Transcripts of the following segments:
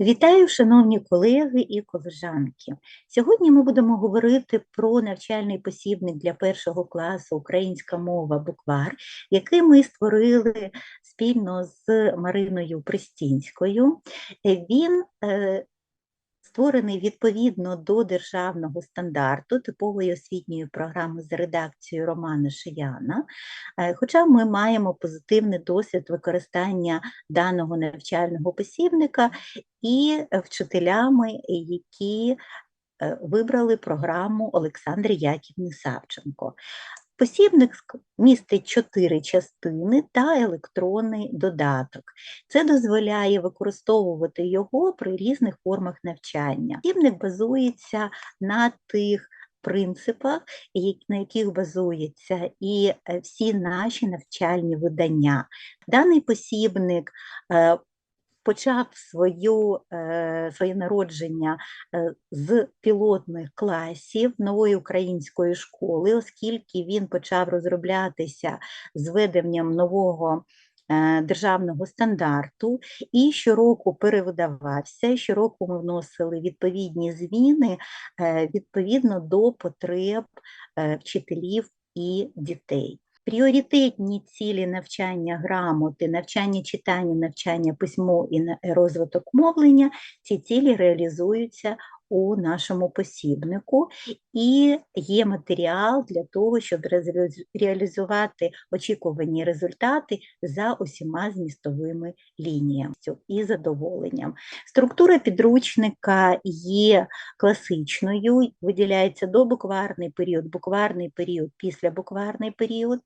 Вітаю, шановні колеги і колежанки. Сьогодні ми будемо говорити про навчальний посібник для першого класу Українська мова буквар, який ми створили спільно з Мариною Пристінською. Він е, створений відповідно до державного стандарту типової освітньої програми за редакцією Романа Шияна. Е, Хоча ми маємо позитивний досвід використання даного навчального посібника і вчителями, які е, вибрали програму Олександри Яківни Савченко. Посібник містить чотири частини та електронний додаток. Це дозволяє використовувати його при різних формах навчання. Посібник базується на тих принципах, на яких базуються і е, всі наші навчальні видання. Даний посібник е, почав свою, е, своє народження е, з пілотних класів нової української школи, оскільки він почав розроблятися з введенням нового е, державного стандарту і щороку перевидавався. Щороку ми вносили відповідні зміни відповідно до потреб вчителів і дітей. Пріоритетні цілі навчання грамоти, навчання читання, навчання письмо і на- розвиток мовлення, ці цілі реалізуються у нашому посібнику, і є матеріал для того, щоб реалізувати очікувані результати за усіма змістовими лініями і задоволенням. Структура підручника є класичною, виділяється добукварний період, букварний період, післябукварний період.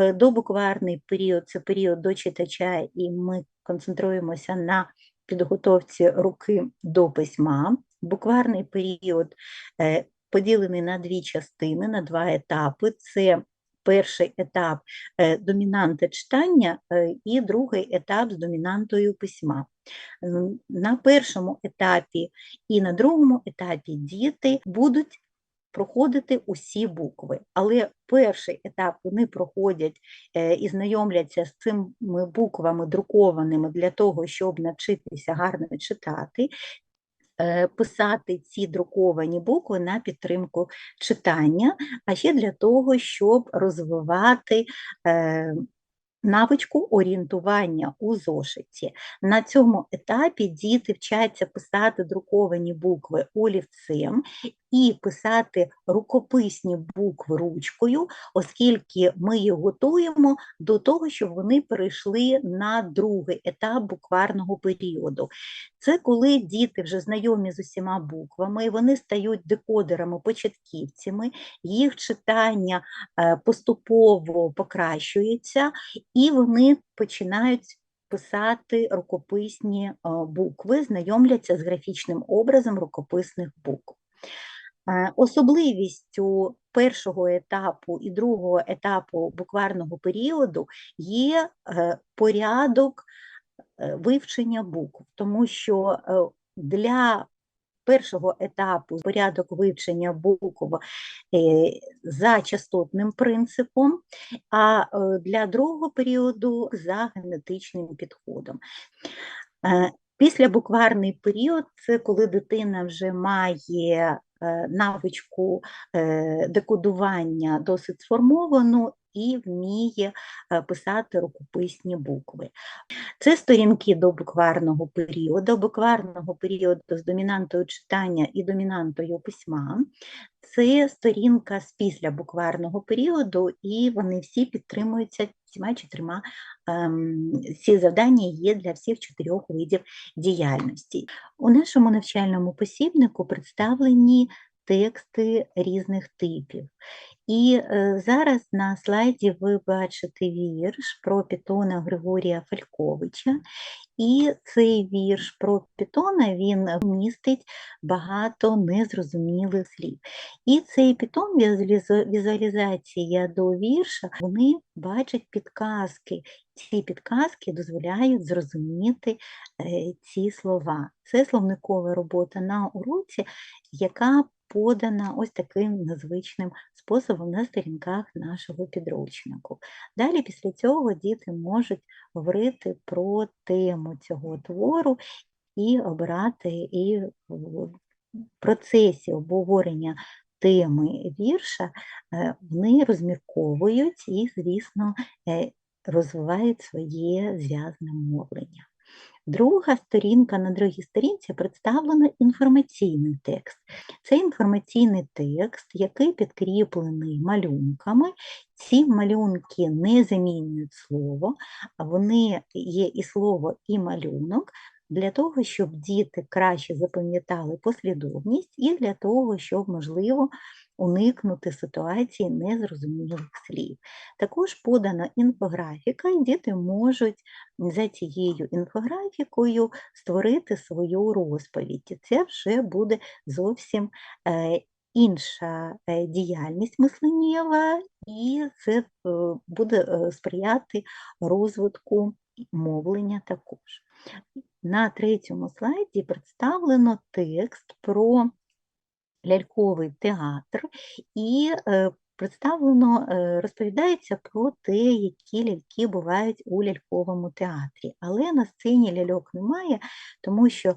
Е, Добукварний період це період до читача, і ми концентруємося на підготовці руки до письма. Букварний період е, поділений на дві частини, на два етапи. Це перший етап е, домінанти читання е, і другий етап з домінантою письма. На першому етапі і на другому етапі діти будуть проходити усі букви, але перший етап вони проходять і знайомляться з цими буквами друкованими для того, щоб навчитися гарно читати, писати ці друковані букви на підтримку читання, а ще для того, щоб розвивати е, навичку орієнтування у зошиті. На цьому етапі діти вчаться писати друковані букви олівцем і писати рукописні букви ручкою, оскільки ми їх готуємо до того, щоб вони перейшли на другий етап букварного періоду. Це коли діти вже знайомі з усіма буквами, вони стають декодерами, початківцями, їх читання е, поступово покращується, і вони починають писати рукописні е, букви, знайомляться з графічним образом рукописних букв. Е, Особливістю першого етапу і другого етапу букварного періоду є е, порядок е, вивчення букв, тому що для першого етапу порядок вивчення букв за частотним принципом, а для другого періоду за генетичним підходом. Е, Післябукварний період це коли дитина вже має навичку е, декодування досить сформовану і вміє е, писати рукописні букви. Це сторінки до букварного періоду, букварного періоду з домінантою читання і домінантою письма. Це сторінка з післябукварного періоду, і вони всі підтримуються всіма чотирма. ем, Ці завдання є для всіх чотирьох видів діяльності. У нашому навчальному посібнику представлені тексти різних типів. І е, зараз на слайді ви бачите вірш про Пітона Григорія Фальковича. І цей вірш про Пітона він містить багато незрозумілих слів. І цей Пітон, візуалізація до вірша, вони бачать підказки. Ці підказки дозволяють зрозуміти е, ці слова. Це словникова робота на уроці, яка подана ось таким незвичним способом на сторінках нашого підручнику. Далі після цього діти можуть говорити про тему цього твору і обирати і в процесі обговорення теми вірша е, вони розмірковують і, звісно, е, розвивають своє зв'язне мовлення. Друга сторінка на другій сторінці представлено інформаційний текст. Це інформаційний текст, який підкріплений малюнками. Ці малюнки не замінюють слово, а вони є і слово, і малюнок. Для того, щоб діти краще запам'ятали послідовність, і для того, щоб, можливо, уникнути ситуації незрозумілих слів. Також подана інфографіка, і діти можуть за цією інфографікою створити свою розповідь. Це вже буде зовсім е, інша е, діяльність мисленнєва, і це е, буде сприяти розвитку мовлення також. На третьому слайді представлено текст про ляльковий театр, і е, представлено, е, розповідається про те, які ляльки бувають у ляльковому театрі. Але на сцені ляльок немає, тому що е,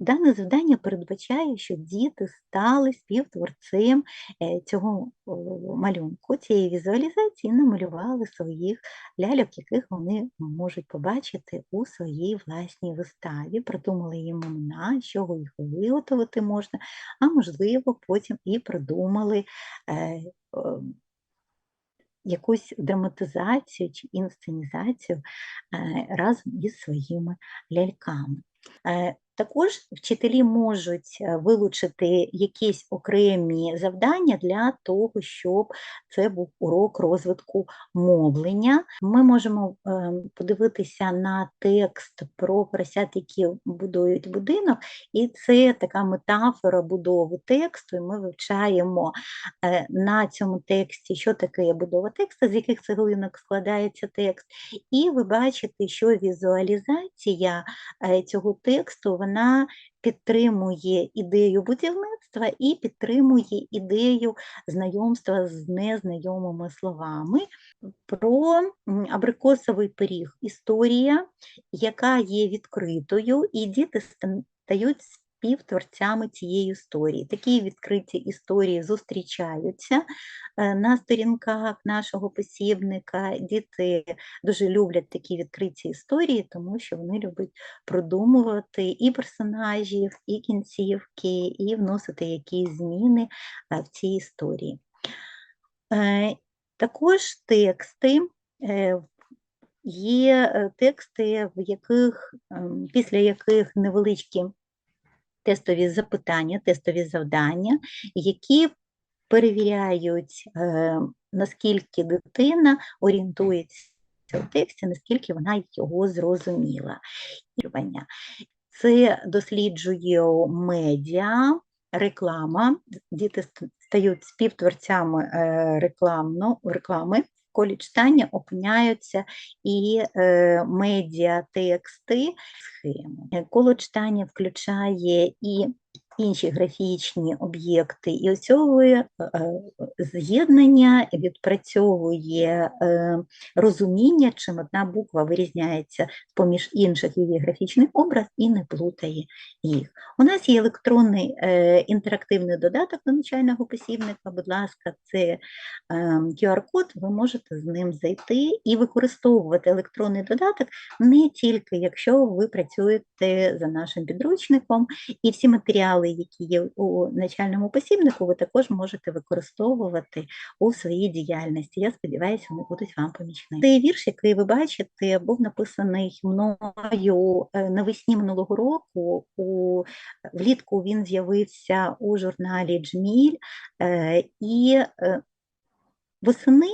Дане завдання передбачає, щоб діти стали співтворцем е, цього малюнку, цієї візуалізації, намалювали своїх ляльок, яких вони можуть побачити у своїй власній виставі, придумали їм імена, з чого їх виготовити можна, а можливо, потім і придумали. Е, якусь драматизацію чи інсценізацію е, разом із своїми ляльками. Також вчителі можуть е, вилучити якісь окремі завдання для того, щоб це був урок розвитку мовлення. Ми можемо е, подивитися на текст про поросят, які будують будинок, і це така метафора будови тексту. і Ми вивчаємо е, на цьому тексті, що таке будова тексту, з яких цеглинок складається текст. І ви бачите, що візуалізація цього тексту вона підтримує ідею будівництва і підтримує ідею знайомства з незнайомими словами. Про абрикосовий пиріг історія, яка є відкритою, і діти стають співтворцями цієї історії. Такі відкриті історії зустрічаються е, на сторінках нашого посібника. Діти дуже люблять такі відкриті історії, тому що вони люблять продумувати і персонажів, і кінцівки, і вносити якісь зміни е, в ці історії. Е, також тексти. Є тексти, в яких, ем, після яких невеличкі тестові запитання, тестові завдання, які перевіряють, е, наскільки дитина орієнтується в тексті, наскільки вона його зрозуміла. Це досліджує медіа, реклама, діти стають співтворцями е, рекламно, реклами колі читання опиняються і е, медіатексти схеми. Коло читання включає і інші графічні об'єкти, і ось цього з'єднання відпрацьовує е, розуміння, чим одна буква вирізняється поміж інших її графічний образ і не плутає їх. У нас є електронний е, інтерактивний додаток до навчального посібника, будь ласка, це QR-код, ви можете з ним зайти і використовувати електронний додаток не тільки якщо ви працюєте за нашим підручником, і всі матеріали матеріали, які є у начальному посібнику, ви також можете використовувати у своїй діяльності. Я сподіваюся, вони будуть вам помічні. Цей вірш, який ви бачите, був написаний мною е, навесні минулого року. У влітку він з'явився у журналі Джміль е, і е, Восени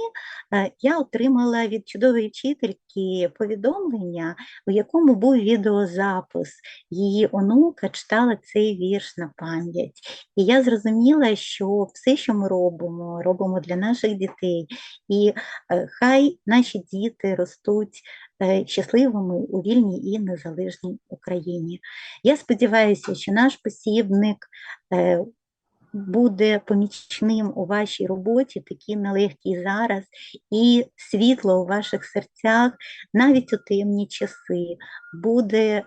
е, я отримала від чудової вчительки повідомлення, у якому був відеозапис. Її онука читала цей вірш на пам'ять. І я зрозуміла, що все, що ми робимо, робимо для наших дітей. І е, хай наші діти ростуть е, щасливими у вільній і незалежній Україні. Я сподіваюся, що наш посібник буде помічним у вашій роботі, такі нелегкі зараз, і світло у ваших серцях навіть у темні часи буде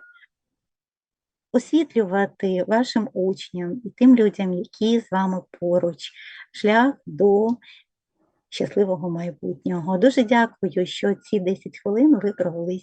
освітлювати вашим учням і тим людям, які з вами поруч, шлях до щасливого майбутнього. Дуже дякую, що ці 10 хвилин ви провели